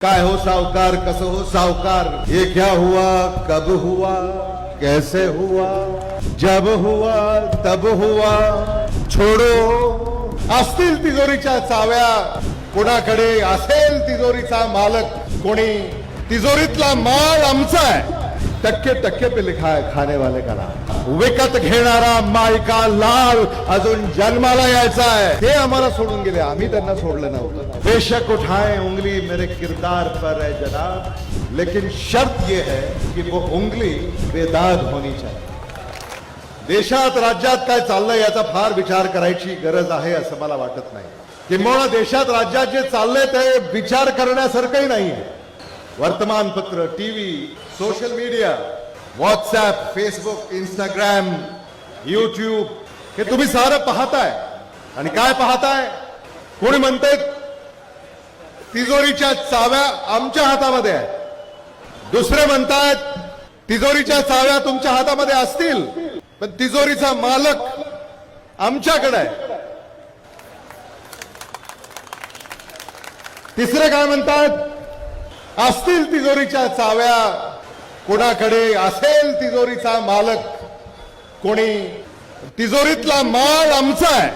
काय हो सावकार कसं हो सावकार? ये क्या हुआ कब हुआ कैसे हुआ जब हुआ तब हुआ? छोडो असतील तिजोरीच्या चाव्या. कोणाकडे असेल तिजोरीचा मालक कोणी तिजोरीतला माल आमचा आहे. टक्के टक्के पे लिखा है खाने वाले का नाम। विकत घेणारा मायका लाल अजून जन्माला यायचा आहे. ते आम्हाला सोडून गेले. आम्ही त्यांना सोडलं नव्हतं. बेशक उठाए उंगली मेरे किरदार पर है जनाब. लेकिन शर्त ये है की वो उंगली बेदाग होनी चाहिए। देशात राज्यात काय चाललंय याचा फार विचार करायची गरज आहे असं मला वाटत नाही. किंबहुना देशात राज्यात जे चाललंय ते विचार करण्यासारखंही नाही वर्तमानपत्र TV social media WhatsApp Facebook Instagram YouTube हे तुम्ही सारं पाहताय. आणि काय पाहताय? कोणी म्हणते तिजोरीच्या चाव्या आमच्या हातामध्ये आहेत. दुसरे म्हणतायत तिजोरीच्या चाव्या तुमच्या हातामध्ये असतील पण तिजोरीचा मालक आमच्याकडे आहे. तिसरे काय म्हणतात असतील तिजोरीच्या चाव्या कोणाकडे असेल तिजोरीचा मालक कोणी तिजोरीतला माल आमचा आहे.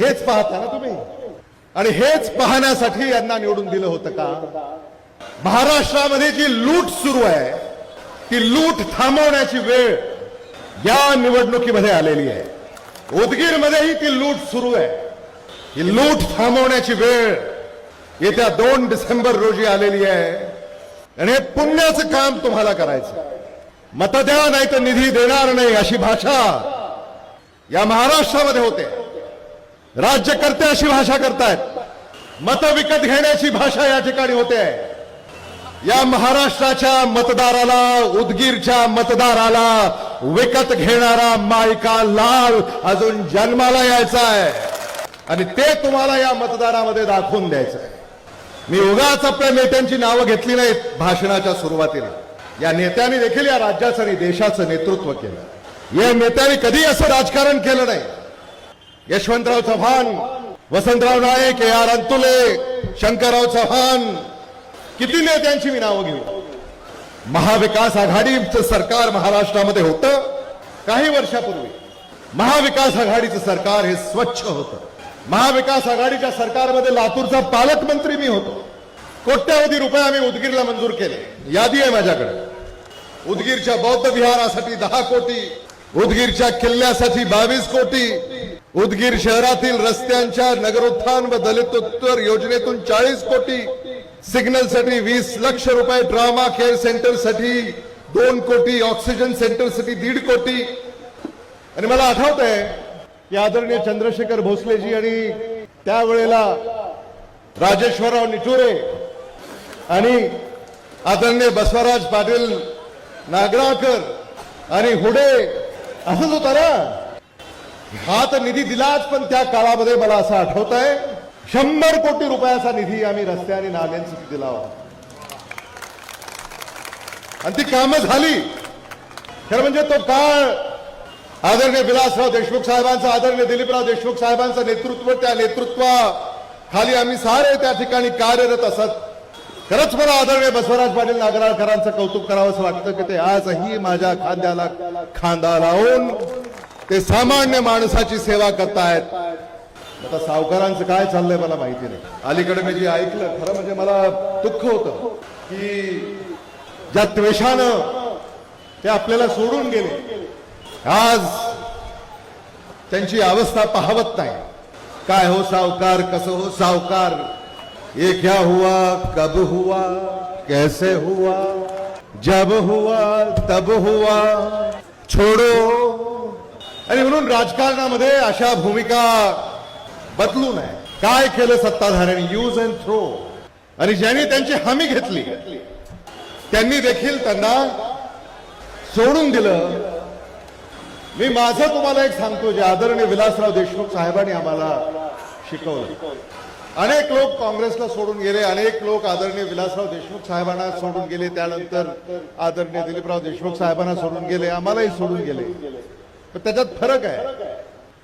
हेच पाहता ना तुम्ही? आणि हेच पाहण्यासाठी यांना निवडून दिलं होतं का? महाराष्ट्रामध्ये जी लूट सुरू आहे ती लूट थांबवण्याची वेळ या निवडणुकीमध्ये आलेली आहे. उदगीरमध्येही ती लूट सुरू आहे. ही लूट थांबवण्याची वेळ येत्या दोन डिसेंबर रोजी आलेली आहे. आणि हे पुण्याचं काम तुम्हाला करायचं. मत द्या नाही तर निधी देणार नाही अशी भाषा या महाराष्ट्रामध्ये होते. राज्यकर्ते अशी भाषा करतायत. मत विकत घेण्याची भाषा या ठिकाणी होते. या महाराष्ट्राच्या मतदाराला उदगीरच्या मतदाराला विकत घेणारा मायका लाल अजून जन्माला यायचा आहे. आणि ते तुम्हाला या मतदारामध्ये दाखवून द्यायचं आहे. मी उगाच आपल्या नेत्यांची नावं घेतली नाहीत भाषणाच्या सुरुवातीला. या नेत्यांनी देखील या राज्याचं आणि देशाचं नेतृत्व केलं. या नेत्यांनी कधी असं राजकारण केलं नाही. यशवंतराव चव्हाण वसंतराव नाईक ए आर अंतुले शंकरराव चव्हाण किती नेत्यांची मी नावं घेऊ? महाविकास आघाडीचं सरकार महाराष्ट्रामध्ये होतं काही वर्षापूर्वी. महाविकास आघाडीचं सरकार हे स्वच्छ होतं. महाविकास आघाडीच्या सरकारमध्ये लातूरचा पालकमंत्री मी होतो. कोट्यावधी रुपये आम्ही उदगीरला मंजूर केले. यादी आहे माझ्याकडे. उदगीरच्या बौद्ध विहारासाठी दहा कोटी उदगीरच्या किल्ल्यासाठी बावीस कोटी उदगीर शहरातील रस्त्यांच्या नगरोत्थान व दलितोत्तर योजनेतून चाळीस कोटी सिग्नलसाठी वीस लक्ष रुपये ड्रामा केअर सेंटरसाठी दोन कोटी ऑक्सिजन सेंटरसाठी दीड कोटी. आणि मला आठवत आहे या आदरणीय चंद्रशेखर भोसलेजी आणि त्यावेळेला राजेश्वरराव निटुरे आणि आदरणीय बसवराज पाटील नागराकर आणि हुडे असंच होता ना? हा तर निधी दिलाच पण त्या काळामध्ये मला असं आठवत आहे शंभर कोटी रुपयाचा निधी आम्ही रस्ते आणि नाल्यांसाठी दिला होता. आणि ती कामं झाली. खरं म्हणजे तो काळ आदरणीय विलासराव देशमुख साहेबांचं आदरणीय दिलीपराव देशमुख साहेबांचं नेतृत्व त्या नेतृत्वा खाली आम्ही सारे त्या ठिकाणी कार्यरत असत. खरंच मला आदरणीय बसवराज पाटील नागराळकरांचं कौतुक करावं असं वाटतं की ते आजही माझ्या खांद्याला खांदा लावून ते सामान्य माणसाची सेवा करतायत. आता सावकारांचं काय चाललंय मला माहिती नाही. अलीकडे मी जे ऐकलं खरं म्हणजे मला दुःख होतं की ज्या त्वेषानं ते आपल्याला सोडून गेले आज त्यांची अवस्था पाहवत नाही. काय हो सावकार कसं हो सावकार? ये क्या हुआ कब हुआ कैसे हुआ जब हुआ तब हुआ? छोडो। आणि म्हणून राजकारणामध्ये अशा भूमिका बदलू नये. काय केलं सत्ताधाऱ्यांनी? यूज अँड थ्रो आणि ज्यांनी त्यांची हमी घेतली त्यांनी देखील त्यांना सोडून दिलं. मी माझं तुम्हाला एक सांगतो जे आदरणीय विलासराव देशमुख साहेबांनी आम्हाला शिकवलं. अनेक लोक काँग्रेसला सोडून गेले अनेक लोक आदरणीय विलासराव देशमुख साहेबांना सोडून गेले त्यानंतर आदरणीय दिलीपराव देशमुख साहेबांना सोडून गेले आम्हालाही सोडून गेले. पण त्याच्यात फरक आहे.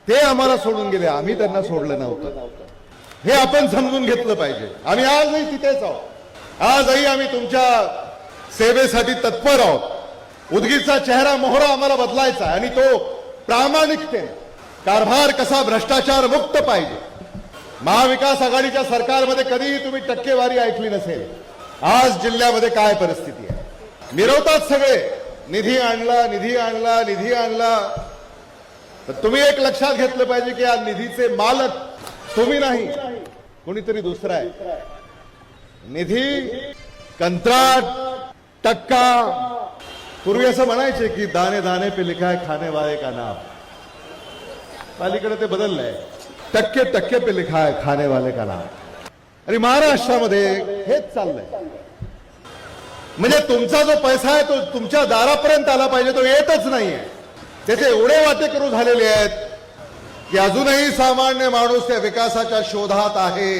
ते आम्हाला सोडून गेले आम्ही त्यांना सोडलं नव्हतं. हे आपण समजून घेतलं पाहिजे. आम्ही आजही तिथेच आहोत. आजही आम्ही तुमच्या सेवेसाठी तत्पर आहोत. उदगीरचा चेहरा मोहरा आम्हाला बदलायचा आहे आणि तो प्रामाणिकतेने कारभार कसा भ्रष्टाचार मुक्त पाहिजे महाविकास आघाडीच्या सरकारमध्ये कधीही तुम्ही टक्केवारी ऐकली नसेल. आज जिल्ह्यामध्ये काय परिस्थिती आहे? मिरवतात सगळे निधी आणला निधी आणला निधी आणला. तर तुम्ही एक लक्षात घेतलं पाहिजे की या निधीचे मालक तुम्ही नाही कोणीतरी दुसरा आहे. निधी कंत्राट टक्का पूर्वी असं म्हणायचे की दाने दाने पे लिखा है खाने वाले का नाम. अलीकडे ते बदललंय. टक्के टक्के पे लिखा है खाने वाले का नाम. आणि महाराष्ट्रामध्ये हेच चाललंय. म्हणजे तुमचा जो पैसा आहे तो तुमच्या दारापर्यंत आला पाहिजे तो येतच नाहीये. त्याचे एवढे वाटे करू झालेले आहेत की अजूनही सामान्य माणूस त्या विकासाच्या शोधात आहे.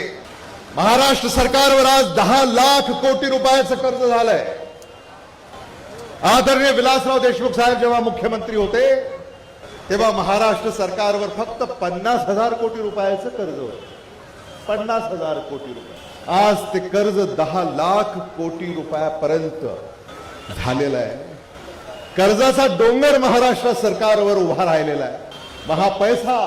महाराष्ट्र सरकारवर आज दहा लाख कोटी रुपयाचं कर्ज झालंय. आदरणीय विलासराव देशमुख साहेब जेव्हा मुख्यमंत्री होते तेव्हा महाराष्ट्र सरकारवर फक्त पन्नास हजार कोटी रुपयाचं कर्ज होतं. पन्नास हजार कोटी रुपये. आज ते कर्ज दहा लाख कोटी रुपयापर्यंत झालेलं आहे. कर्जाचा डोंगर महाराष्ट्र सरकारवर उभा राहिलेला आहे. महा पैसा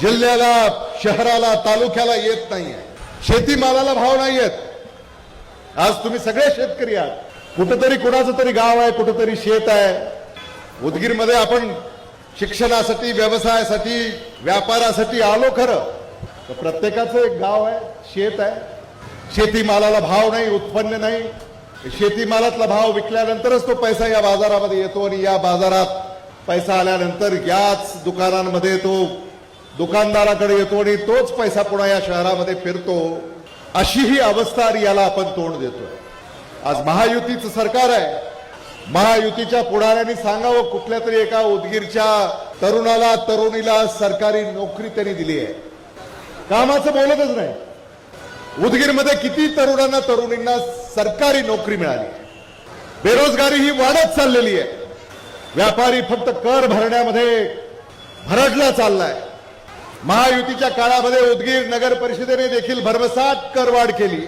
जिल्ह्याला शहराला तालुक्याला येत नाहीये. शेतीमालाला भाव नाही येत आज तुम्ही सगळे शेतकरी आहात. कुठंतरी कुणाचं तरी गाव आहे कुठंतरी शेत आहे. उदगीरमध्ये आपण शिक्षणासाठी व्यवसायासाठी व्यापारासाठी आलो खरं. तर प्रत्येकाचं एक गाव आहे शेत आहे. शेतीमालाला भाव नाही उत्पन्न नाही. शेतीमालातला भाव विकल्यानंतरच तो पैसा या बाजारामध्ये येतो आणि या बाजारात पैसा आल्यानंतर याच दुकानांमध्ये तो दुकानदाराकडे येतो आणि तोच पैसा पुन्हा या शहरामध्ये फिरतो. अशी ही अवस्था आणि याला आपण तोंड देतोय. आज महायुतीचं सरकार आहे. महायुतीच्या पुढाऱ्यांनी सांगावं कुठल्या तरी एका उदगीरच्या तरुणाला तरुणीला सरकारी नोकरी त्यांनी दिली आहे. कामाचं बोलतच नाही. उदगीरमध्ये किती तरुणांना तरुणींना सरकारी नोकरी मिळाली? बेरोजगारी ही वाढत चाललेली आहे. व्यापारी फक्त कर भरण्यामध्ये भरडला चाललाय. महायुतीच्या काळामध्ये उदगीर नगर परिषदेने देखील भरभसाट करवाढ केली.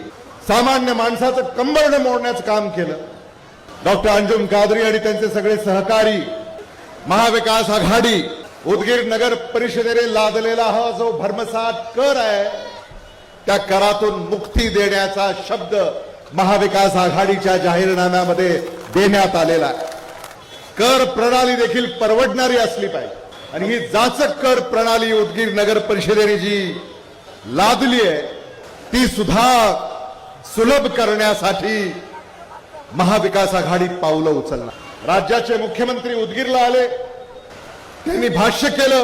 सामान्य माणसाचं कंबरड मोडण्याचं काम केलं. डॉक्टर अंजुम कादरी आणि त्यांचे सगळे सहकारी महाविकास आघाडी उदगीर नगर परिषदेने लादलेला हा जो भरमसाट कर आहे त्या करातून मुक्ती देण्याचा शब्द महाविकास आघाडीच्या जाहीरनाम्यामध्ये देण्यात आलेला आहे. कर प्रणाली देखील परवडणारी असली पाहिजे. आणि ही जाचक कर प्रणाली उदगीर नगर परिषदेने जी लादली आहे ती सुद्धा सुलभ करण्यासाठी महाविकास आघाडी पावलं उचलणार. राज्याचे मुख्यमंत्री उदगीरला आले. त्यांनी भाष्य केलं.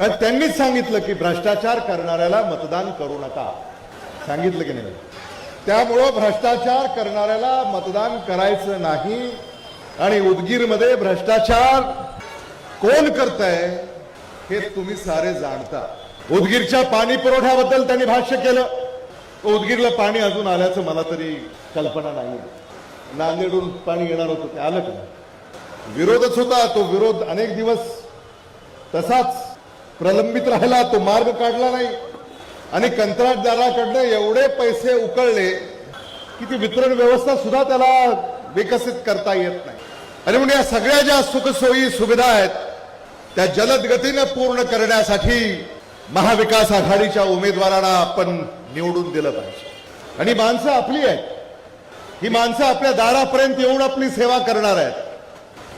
आणि त्यांनीच सांगितलं की भ्रष्टाचार करणाऱ्याला मतदान करू नका. सांगितलं की नाही? त्यामुळं भ्रष्टाचार करणाऱ्याला मतदान करायचं नाही. आणि उदगीरमध्ये भ्रष्टाचार कोण करतंय हे तुम्ही सारे जाणता. उदगीरच्या पाणी पुरवठ्याबद्दल त्यांनी भाष्य केलं. उदगीरला पाणी अजून आल्याचं मला तरी कल्पना नाही नांदेडून पाणी येणार होतं ते आलं का? विरोधच होता तो विरोध अनेक दिवस तसाच प्रलंबित राहिला तो मार्ग काढला नाही. आणि कंत्राटदाराकडनं एवढे पैसे उकळले की ती वितरण व्यवस्था सुद्धा त्याला विकसित करता येत नाही. आणि म्हणून या सगळ्या ज्या सुखसोयी सुविधा आहेत त्या जलद गतीनं पूर्ण करण्यासाठी महाविकास आघाडीच्या उमेदवारांना आपण निवडून दिलं पाहिजे. आणि माणसं आपली आहेत. ही माणसं आपल्या दारापर्यंत येऊन आपली सेवा करणार आहेत.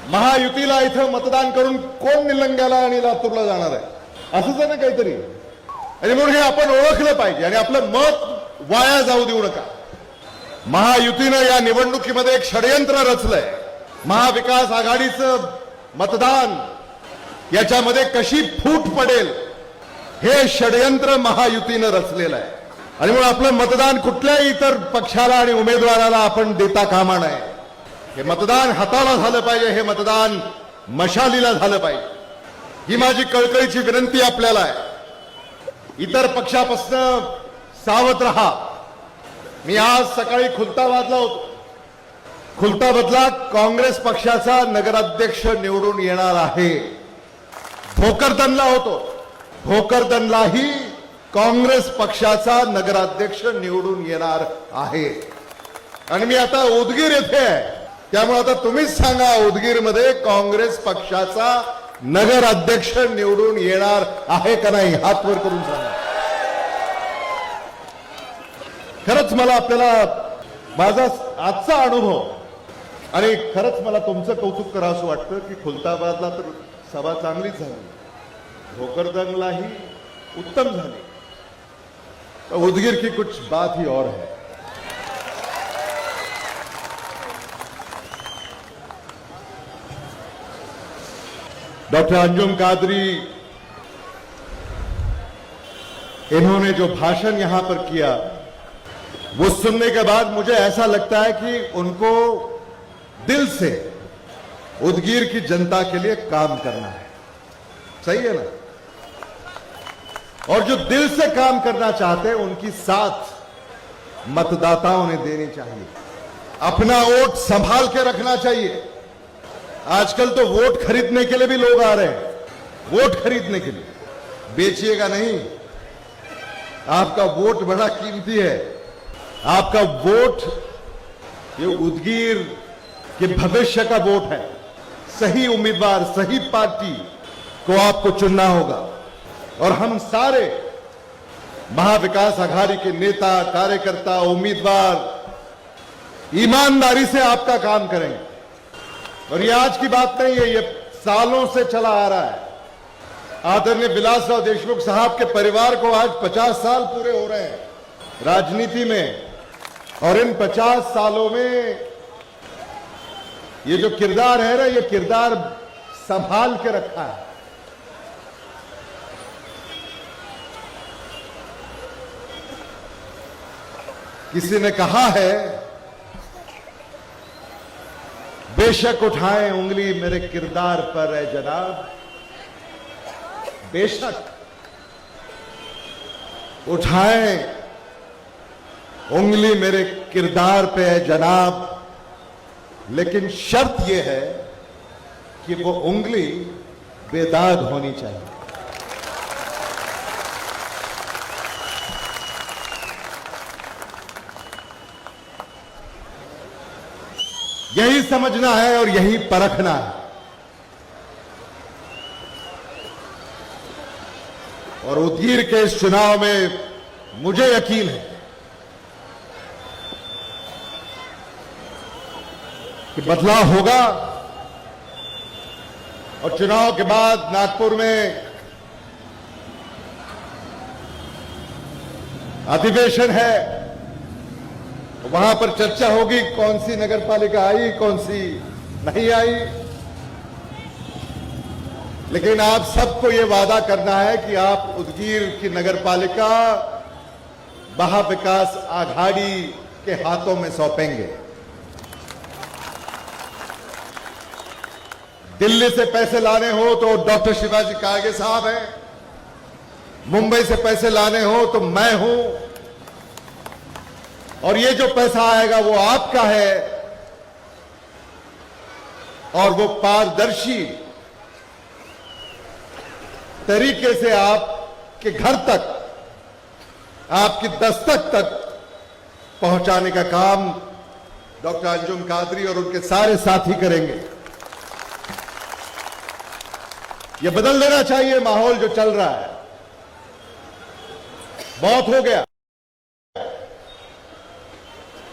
महायुतीला इथं मतदान करून कोण निलंग्याला आणि लातूरला जाणार आहे? असंच आहे ना काहीतरी? आणि म्हणून हे आपण ओळखलं पाहिजे आणि आपलं मत वाया जाऊ देऊ नका. महायुतीनं या निवडणुकीमध्ये एक षडयंत्र रचलंय. महाविकास आघाडीचं मतदान याच्यामध्ये कशी फूट पडेल हे षडयंत्र महायुतीनं रचलेलं आहे. आणि म्हणून आपलं मतदान कुठल्याही इतर पक्षाला आणि उमेदवाराला आपण देता कामा नये. हे मतदान हाताला झालं पाहिजे हे मतदान मशालीला झालं पाहिजे. ही माझी कळकळीची विनंती आपल्याला आहे. इतर पक्षापासून सावध रहा. मी आज सकाळी खुलता वाजला होतो. खुलताबादला काँग्रेस पक्षाचा नगराध्यक्ष निवडून येणार आहे. भोकरदनला होतो. भोकरदनलाही काँग्रेस पक्षाचा नगराध्यक्ष निवडून येणार आहे. आणि मी आता उदगीर येथे आहे. त्यामुळे आता तुम्हीच सांगा उदगीरमध्ये काँग्रेस पक्षाचा नगराध्यक्ष निवडून येणार आहे का नाही हात वर करून सांगा. खरंच मला आपल्याला माझा आजचा अनुभव आणि खरंच मला तुमचं कौतुक करावं असं वाटतं की खुलताबादला तर सभा चांगलीच झाली. भोकरदंगलाही उत्तम झाली. तर उदगीर की कुछ बात ही और है। डॉक्टर अंजुम कादरी, इन्होंने जो भाषण यहाँ पर किया, वो सुनने के बाद मुझे ऐसा लगता है कि उनको दिल से उदगीर की जनता के लिए काम करना है। सही है ना? और जो दिल से काम करना चाहते हैं, उनकी साथ मतदाताओं ने देनी चाहिए। अपना वोट संभाल के रखना चाहिए। आजकल तो वोट खरीदने के लिए भी लोग आ रहे हैं। वोट खरीदने के लिए। बेचिएगा नहीं। आपका वोट बड़ा कीमती है। आपका वोट, ये उदगीर के भविष्य का वोट है। सही उम्मीदवार, सही पार्टी को आपको चुनना होगा। और हम सारे महाविकास आघाड़ी के नेता, कार्यकर्ता, उम्मीदवार, ईमानदारी से आपका काम करेंगे। और ये आज की बात नहीं है, ये सालों से चला आ रहा है। आदरणीय विलासराव देशमुख साहब के परिवार को आज 50 साल पूरे हो रहे हैं। राजनीति में और इन 50 सालों में ये जो किरदार है ना, ये किरदार संभाल के रखा है। किसी ने कहा है, बेशक उठाएँ उंगली मेरे किरदार पर है जनाब। बेशक उठाएँ उंगली मेरे किरदार पे है जनाब। लेकिन शर्त यह है कि वो उंगली बेदाग होनी चाहिए। यही समझना है और यही परखना है। और उदगीर के इस चुनाव में मुझे यकीन है कि बदलाव होगा और चुनाव के बाद नागपुर में अधिवेशन है। वहाँ पर चर्चा होगी कौन सी नगर पालिका आई, कौन सी नहीं आई। लेकिन आप सबको यह वादा करना है कि आप उदगीर की नगर पालिका महाविकास आघाड़ी के हाथों में सौंपेंगे। दिल्ली से पैसे लाने हो तो डॉक्टर शिवाजी कागे साहब हैं। मुंबई से पैसे लाने हो तो मैं हूँ। और ये जो पैसा आएगा वो आपका है। और वो पारदर्शी तरीके से आपके घर तक, आपकी दस्तक तक पहुँचाने का काम डॉक्टर अंजुम कादरी और उनके सारे साथी करेंगे। ये बदल देना चाहिए माहौल जो चल रहा है। बहुत हो गया।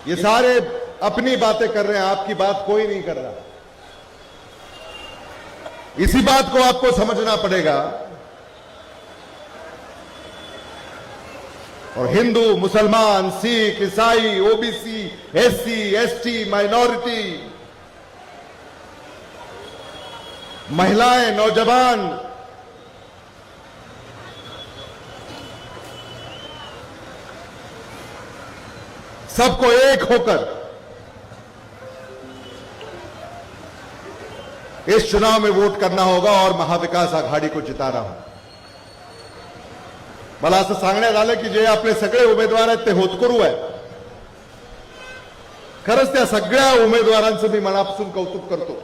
ये सारे अपनी बातें कर रहे हैं, आपकी बात कोई नहीं कर रहा। इसी बात को आपको समझना पड़ेगा। और हिंदू, मुसलमान, सिख, ईसाई, ओबीसी, एससी, एसटी, माइनॉरिटी, महिलाएँ, नौजवान सबको एक होकर इस चुनाव में वोट करना होगा और महाविकास आघाडी को जिताना होगा। मला असं कि जे अपने सगले उमेदवार ते होतकरू आहेत। खरंच त्या सगळ्या उमेदवारांचं मी मनापासून कौतुक करतो।